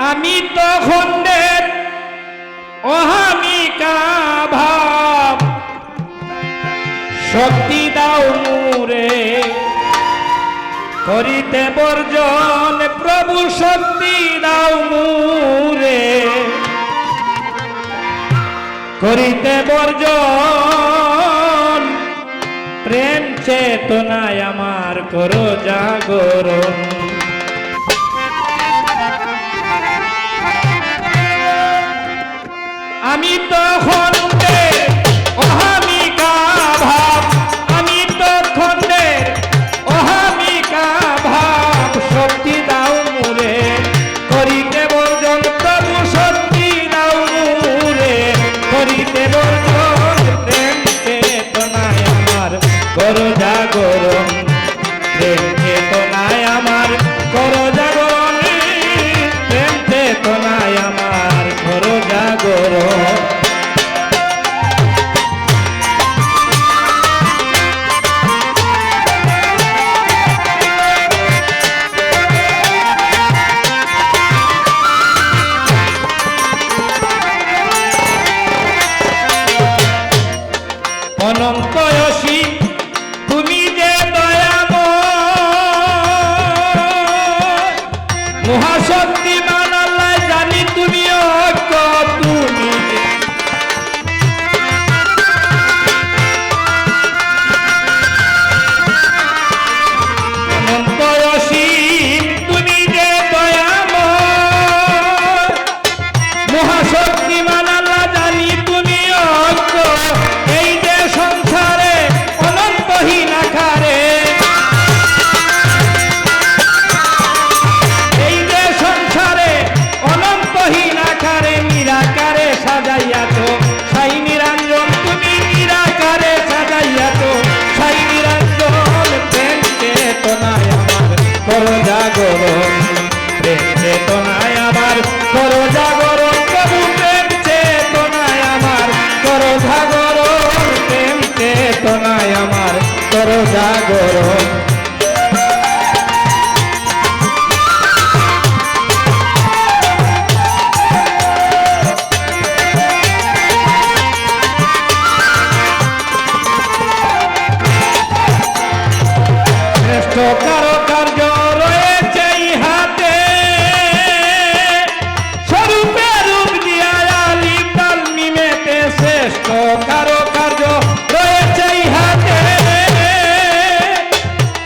আমি তখন অহামিকা ভাব শক্তি দাও মুরে করিতে বর্জন প্রভু শক্তি দাও মুরে করিতে বর্জন প্রেম চেতনায় আমার করো জাগরণ। আমি তখন অনন্ত অসীম তুমি যে দয়াম মহাশক্তিমান প্রেম চেতনায় আমার করো জাগরণ প্রভু প্রেম চেতনায় আমার করো জাগরণ প্রেম চেতনায় জাগরণ কারও কার্য রয়েছে ইহাতে।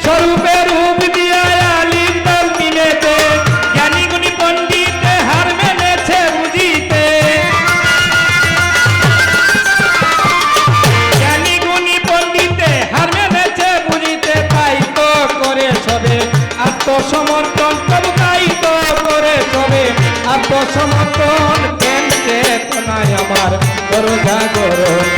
স্বরূপে রূপ দিয়া আলি তাল নিমেতে জ্ঞানী গুণী পণ্ডিতে হার মেনেছে বুঝিতে। জ্ঞানী গুণী পণ্ডিতে হার মেনেছে বুঝিতে, তাই তো করে সবে। আত্মসমর্পণ তবু তাই তো করে সবে। আত্মসমর্পণ চেতনায় আমার করো জাগরণ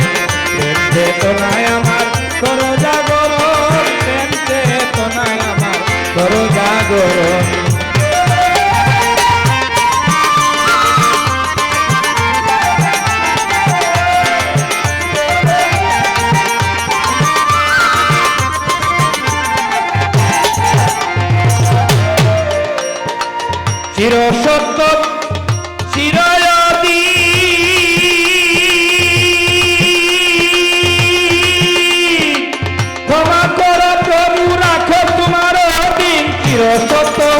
প্রেম চেতনায় আমার করো জাগরণ প্রেম চেতনায় আমার করো জাগরণ চির দিন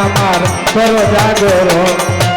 আমার করো জাগরণ